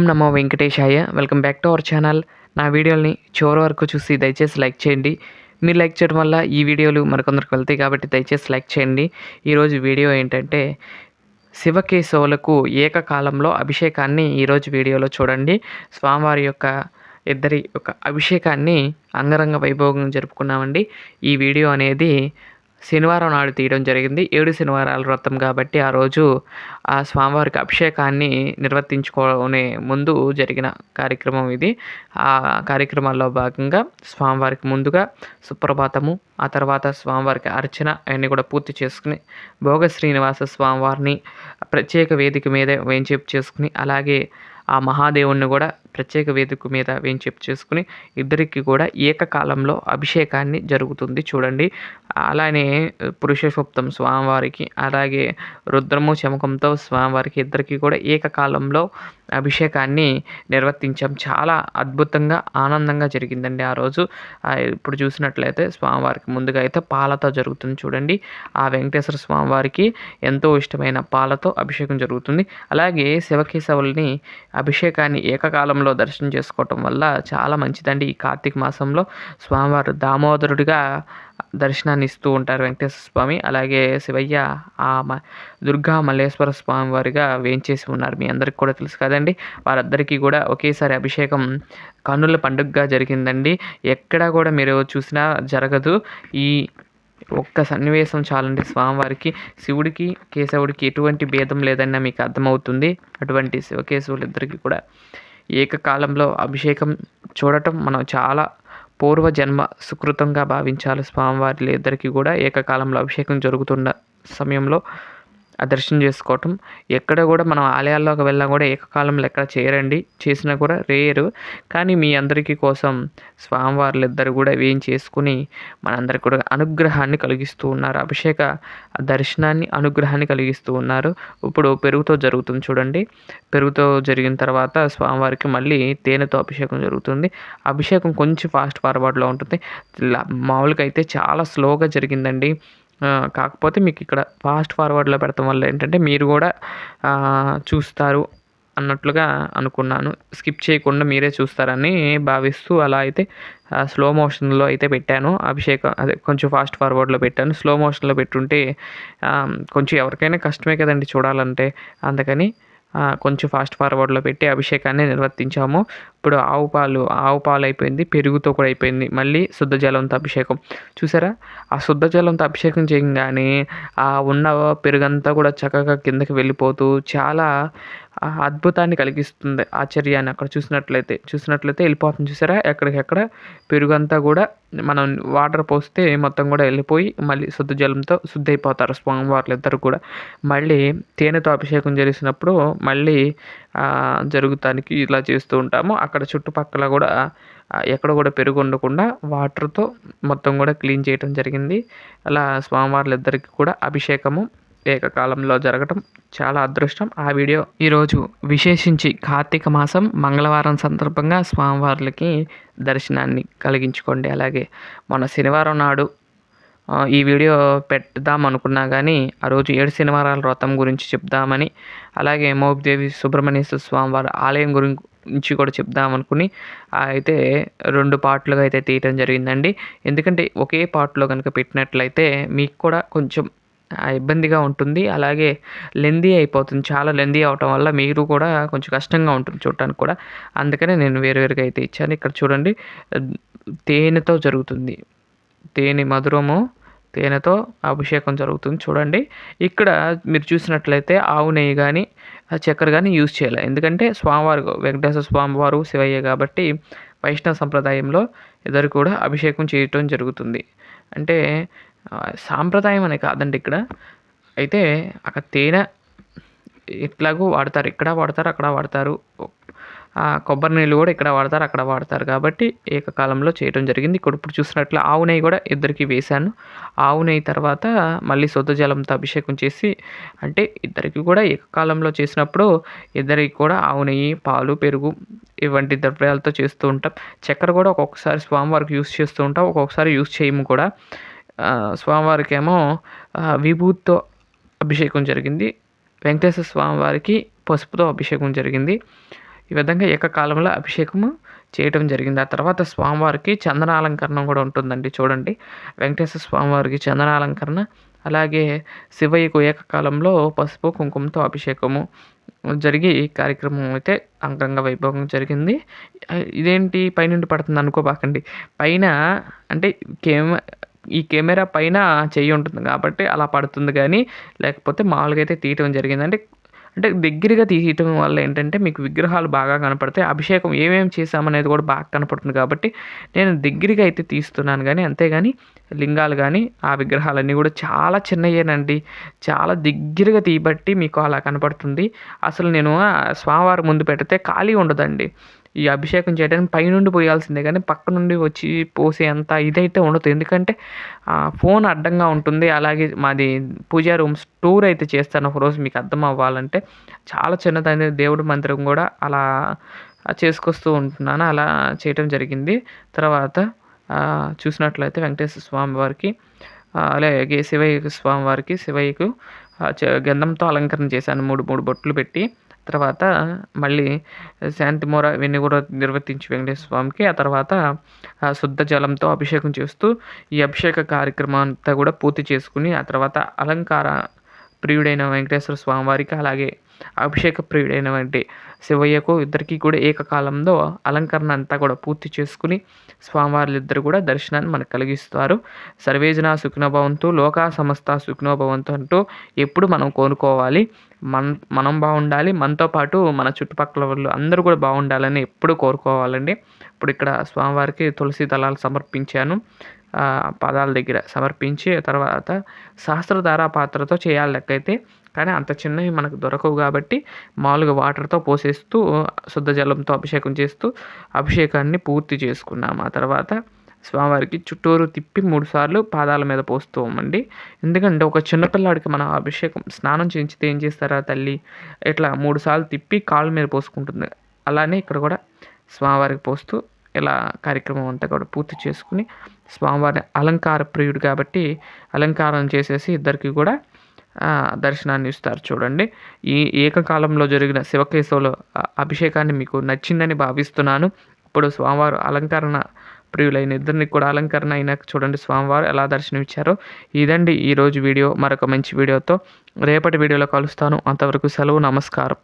ఓం నమో వెంకటేశాయ. Welcome back to our channel. నా వీడియోని చివరి వరకు చూసి దయచేసి లైక్ చేయండి. మీరు లైక్ చేయడం వల్ల ఈ వీడియోలు మరికొందరికి వెళ్తాయి కాబట్టి దయచేసి లైక్ చేయండి. ఈరోజు వీడియో ఏంటంటే శివకేశవులకు ఏకకాలంలో అభిషేకాన్ని ఈరోజు వీడియోలో చూడండి. స్వామివారి యొక్క ఇద్దరి యొక్క అభిషేకాన్ని అంగరంగ వైభోగం జరుపుకున్నామండి. ఈ వీడియో అనేది శనివారం నాడు తీయడం జరిగింది. ఏడు శనివారాల వ్రతం కాబట్టి ఆ రోజు ఆ స్వామివారికి అభిషేకాన్ని నిర్వర్తించుకునే ముందు జరిగిన కార్యక్రమం ఇది. ఆ కార్యక్రమాల్లో భాగంగా స్వామివారికి ముందుగా సుప్రభాతము ఆ తర్వాత స్వామివారికి అర్చన అవన్నీ కూడా పూర్తి చేసుకుని భోగ శ్రీనివాస స్వామివారిని ప్రత్యేక వేదిక మీద వేంచేపు చేసుకుని అలాగే ఆ మహాదేవుణ్ణి కూడా ప్రత్యేక వేదిక మీద వేంచేపు చేసుకుని ఇద్దరికి కూడా ఏకకాలంలో అభిషేకాన్ని జరుగుతుంది చూడండి. అలానే పురుష స్వామివారికి అలాగే రుద్రము చమకంతో స్వామివారికి ఇద్దరికి కూడా ఏకకాలంలో అభిషేకాన్ని నిర్వర్తించాం చాలా అద్భుతంగా ఆనందంగా జరిగిందండి ఆ రోజు. ఇప్పుడు చూసినట్లయితే స్వామివారికి ముందుగా అయితే పాలతో జరుగుతుంది చూడండి. ఆ వెంకటేశ్వర స్వామివారికి ఎంతో ఇష్టమైన పాలతో అభిషేకం జరుగుతుంది. అలాగే శివకేశవుల్ని అభిషేకాన్ని ఏకకాలంలో దర్శనం చేసుకోవటం వల్ల చాలా మంచిదండి. ఈ కార్తీక మాసంలో స్వామివారు దామోదరుడిగా దర్శనాన్ని ఇస్తూ ఉంటారు వెంకటేశ్వర స్వామి. అలాగే శివయ్య ఆ మ దుర్గా మల్లేశ్వర స్వామి వారిగా వేంచేసి ఉన్నారు. మీ అందరికి కూడా తెలుసు కదండి. వారందరికీ కూడా ఒకేసారి అభిషేకం కన్నుల పండుగగా జరిగిందండి. ఎక్కడా కూడా మీరు చూసినా జరగదు. ఈ ఒక్క సన్నివేశం చాలండి. స్వామివారికి శివుడికి కేశవుడికి ఎటువంటి భేదం లేదన్న మీకు అర్థమవుతుంది. అటువంటి శివకేశవులు ఇద్దరికీ కూడా ఏకకాలంలో అభిషేకం చూడటం మనం చాలా పూర్వజన్మ సుకృతంగా భావించాలి. స్వామివారి ఇద్దరికీ కూడా ఏకకాలంలో అభిషేకం జరుగుతున్న సమయంలో దర్శనం చేసుకోవటం. ఎక్కడ కూడా మనం ఆలయాల్లోకి వెళ్ళినా కూడా ఏకకాలంలో ఎక్కడ చేయరండి చేసినా కూడా రేరు. కానీ మీ అందరికీ కోసం స్వామివార్లు ఇద్దరు కూడా వేయం చేసుకుని మనందరికి కూడా అనుగ్రహాన్ని కలిగిస్తూ ఉన్నారు. అభిషేక దర్శనాన్ని అనుగ్రహాన్ని కలిగిస్తూ ఉన్నారు. ఇప్పుడు పెరుగుతో జరుగుతుంది చూడండి. పెరుగుతో జరిగిన తర్వాత స్వామివారికి మళ్ళీ తేనెతో అభిషేకం జరుగుతుంది. అభిషేకం కొంచెం ఫాస్ట్ ఫార్వర్డ్లో ఉంటుంది. లా- మామూలుగా అయితే చాలా స్లోగా జరిగిందండి. కాకపోతే మీకు ఇక్కడ ఫాస్ట్ ఫార్వర్డ్లో పెడతాం వల్ల ఏంటంటే మీరు కూడా చూస్తారు అన్నట్లుగా అనుకున్నాను. స్కిప్ చేయకుండా మీరే చూస్తారని భావిస్తూ అలా అయితే స్లో మోషన్లో అయితే పెట్టాను. అభిషేక్ అదే కొంచెం ఫాస్ట్ ఫార్వర్డ్లో పెట్టాను. స్లో మోషన్లో పెట్టుంటే కొంచెం ఎవరికైనా కష్టమే కదండి చూడాలంటే. అందుకని కొంచెం ఫాస్ట్ ఫార్వర్డ్లో పెట్టి అభిషేకాన్ని నిర్వర్తించాము. ఇప్పుడు ఆవు పాలు ఆవు పాలు అయిపోయింది పెరుగుతో కూడా అయిపోయింది. మళ్ళీ శుద్ధ జలంతో అభిషేకం. చూసారా? ఆ శుద్ధ జలంతో అభిషేకం చేయగానే ఆ ఉన్న పెరుగంతా కూడా చక్కగా కిందకి వెళ్ళిపోతూ చాలా ఆ అద్భుతాన్ని కలిగిస్తుంది ఆశ్చర్యాన్ని అక్కడ చూసినట్లయితే. చూసినట్లయితే వెళ్ళిపోతుంది చూసారా? ఎక్కడికెక్కడ పెరుగంతా కూడా మనం వాటర్ పోస్తే మొత్తం కూడా వెళ్ళిపోయి మళ్ళీ శుద్ధ జలంతో శుద్ధి అయిపోతారు స్వామివార్లు ఇద్దరు కూడా. మళ్ళీ తేనెతో అభిషేకం చేసినప్పుడు మళ్ళీ జరుగుతానికి ఇలా చేస్తూ ఉంటాము. అక్కడ చుట్టుపక్కల కూడా ఎక్కడ కూడా పెరుగు ఉండకుండా వాటర్తో మొత్తం కూడా క్లీన్ చేయడం జరిగింది. అలా స్వామివార్లు ఇద్దరికి కూడా అభిషేకము ఏకకాలంలో జరగటం చాలా అదృష్టం. ఆ వీడియో ఈరోజు విశేషించి కార్తీక మాసం మంగళవారం సందర్భంగా స్వామివార్లకి దర్శనాన్ని కలిగించుకోండి. అలాగే మన శనివారం నాడు ఈ వీడియో పెడదాం అనుకున్నా కానీ ఆ రోజు ఏడు శనివారాల వ్రతం గురించి చెప్దామని అలాగే మోపిదేవి సుబ్రహ్మణ్యేశ్వర స్వామి వారి ఆలయం గురించి కూడా చెప్దాం అనుకుని అయితే రెండు పార్ట్లుగా అయితే తీయటం జరిగిందండి. ఎందుకంటే ఒకే పార్ట్లో కనుక పెట్టినట్లయితే మీకు కూడా కొంచెం ఇబ్బందిగా ఉంటుంది. అలాగే లెందీ అయిపోతుంది. చాలా లెందీ అవటం వల్ల మీరు కూడా కొంచెం కష్టంగా ఉంటుంది చూడటానికి కూడా. అందుకనే నేను వేరువేరుగా అయితే ఇచ్చాను. ఇక్కడ చూడండి. తేనెతో జరుగుతుంది. తేనె మధురము తేనెతో అభిషేకం జరుగుతుంది. చూడండి. ఇక్కడ మీరు చూసినట్లయితే ఆవు నెయ్యి కానీ చక్కెర కానీ యూజ్ చేయాలి. ఎందుకంటే స్వామివారు వెంకటేశ్వర స్వామివారు శివయ్య కాబట్టి వైష్ణవ సంప్రదాయంలో ఇద్దరు కూడా అభిషేకం చేయటం జరుగుతుంది. అంటే సాంప్రదాయం అనే కాదండి ఇక్కడ. అయితే అక్కడ తేనె ఎట్లాగో వాడతారు. ఇక్కడ వాడతారు అక్కడ వాడతారు. కొబ్బరి నీళ్ళు కూడా ఇక్కడ వాడతారు అక్కడ వాడతారు. కాబట్టి ఏకకాలంలో చేయడం జరిగింది. ఇక్కడ ఇప్పుడు చూసినట్లు ఆవు నెయ్యి కూడా ఇద్దరికి వేశాను. ఆవు నెయ్యి తర్వాత మళ్ళీ శుద్ధ జలంతో అభిషేకం చేసి అంటే ఇద్దరికి కూడా ఏకకాలంలో చేసినప్పుడు ఇద్దరికి కూడా ఆవు నెయ్యి పాలు పెరుగు ఇవంటి ద్రవ్యాలతో చేస్తూ ఉంటాం. చక్కెర కూడా ఒక్కొక్కసారి స్వామివారికి యూస్ చేస్తూ ఉంటాం. ఒక్కొక్కసారి యూస్ చేయము కూడా. స్వామివారికి ఏమో విభూతితో అభిషేకం జరిగింది. వెంకటేశ్వర స్వామి వారికి పసుపుతో అభిషేకం జరిగింది. ఈ విధంగా ఏకకాలంలో అభిషేకము చేయటం జరిగింది. ఆ తర్వాత స్వామివారికి చందనాలంకరణ కూడా ఉంటుందండి చూడండి. వెంకటేశ్వర స్వామివారికి చందనాలంకరణ అలాగే శివయ్యకు ఏకకాలంలో పసుపు కుంకుమతో అభిషేకము జరిగి కార్యక్రమం అయితే అంగరంగ వైభవం జరిగింది. ఇదేంటి పైనుండి పడుతుంది అనుకోబాకండి. పైన అంటే కేమ ఈ కెమెరా పైన చెయ్యి ఉంటుంది కాబట్టి అలా పడుతుంది కానీ లేకపోతే మామూలుగా అయితే తీయటం జరిగింది అంటే అంటే దగ్గరగా తీయటం వల్ల ఏంటంటే మీకు విగ్రహాలు బాగా కనపడతాయి. అభిషేకం ఏమేమి చేసామనేది కూడా బాగా కనపడుతుంది కాబట్టి నేను దగ్గరగా అయితే తీస్తున్నాను కానీ అంతేగాని లింగాలు కానీ ఆ విగ్రహాలన్నీ కూడా చాలా చిన్నయ్యేనండి చాలా దగ్గరగా తీయబట్టి మీకు అలా కనపడుతుంది. అసలు నేను స్వామివారి ముందు పెడితే ఖాళీ ఉండదండి. ఈ అభిషేకం చేయడానికి పైనుండి పోయాల్సిందే కానీ పక్క నుండి వచ్చి పోసే అంత ఇదైతే ఉండదు. ఎందుకంటే ఫోన్ అడ్డంగా ఉంటుంది. అలాగే మాది పూజా రూమ్స్ టూర్ అయితే చేస్తాను ఒకరోజు మీకు అర్థం అవ్వాలంటే. చాలా చిన్నదైన దేవుడి మందిరం కూడా అలా చేసుకొస్తూ ఉంటున్నాను. అలా చేయటం జరిగింది. తర్వాత చూసినట్లయితే వెంకటేశ్వర స్వామి వారికి అలాగే శివయ్య స్వామి వారికి శివయ్యకు గంధంతో అలంకరణ చేశాను. మూడు మూడు బొట్లు పెట్టి. తర్వాత మళ్ళీ శాంతిమూర ఇవన్నీ కూడా నిర్వర్తించి వెంకటేశ్వర స్వామికి ఆ తర్వాత శుద్ధ జలంతో అభిషేకం చేస్తూ ఈ అభిషేక కార్యక్రమం అంతా కూడా పూర్తి చేసుకుని ఆ తర్వాత అలంకార ప్రియుడైన వెంకటేశ్వర స్వామివారికి అలాగే అభిషేక ప్రియుడైనటువంటి శివయ్యకు ఇద్దరికి కూడా ఏకకాలంలో అలంకరణ అంతా కూడా పూర్తి చేసుకుని స్వామివార్లు ఇద్దరు కూడా దర్శనాన్ని మనకు కలిగిస్తారు. సర్వేజన సుఖ్నభవంతు లోకా సమస్త సుఖ్నోభవంతు అంటూ ఎప్పుడు మనం కోరుకోవాలి. మన మనం బాగుండాలి మనతో పాటు మన చుట్టుపక్కల వాళ్ళు అందరూ కూడా బాగుండాలని ఎప్పుడు కోరుకోవాలండి. ఇప్పుడు ఇక్కడ స్వామివారికి తులసి దళాలు సమర్పించాను. పాదాల దగ్గర సమర్పించి తర్వాత సహస్రధార పాత్రతో చేయాలి లెక్కైతే. కానీ అంత చిన్నవి మనకు దొరకవు కాబట్టి మామూలుగా వాటర్తో పోసేస్తూ శుద్ధ జలంతో అభిషేకం చేస్తూ అభిషేకాన్ని పూర్తి చేసుకున్నాము ఆ తర్వాత స్వామివారికి చుట్టూరు తిప్పి మూడు సార్లు పాదాల మీద పోస్తామండి ఎందుకంటే ఒక చిన్నపిల్లాడికి మనం అభిషేకం స్నానం చేయించితే ఏం చేస్తారా తల్లి? ఇట్లా మూడు సార్లు తిప్పి కాళ్ళ మీద పోసుకుంటుంది. అలానే ఇక్కడ కూడా స్వామివారికి పోస్తూ ఇలా కార్యక్రమం అంతా కూడా పూర్తి చేసుకుని స్వామివారిని అలంకార ప్రియుడు కాబట్టి అలంకారం చేసేసి ఇద్దరికి కూడా దర్శనాన్ని ఇస్తారు చూడండి. ఈ ఏకకాలంలో జరిగిన శివకేశవుల అభిషేకాన్ని మీకు నచ్చిందని భావిస్తున్నాను. ఇప్పుడు స్వామివారు అలంకరణ ప్రియులైన ఇద్దరిని కూడా అలంకరణ అయినా చూడండి స్వామివారు ఎలా దర్శనం ఇచ్చారో ఇదండి ఈరోజు వీడియో. మరొక మంచి వీడియోతో రేపటి వీడియోలో కలుస్తాను. అంతవరకు సెలవు నమస్కారం.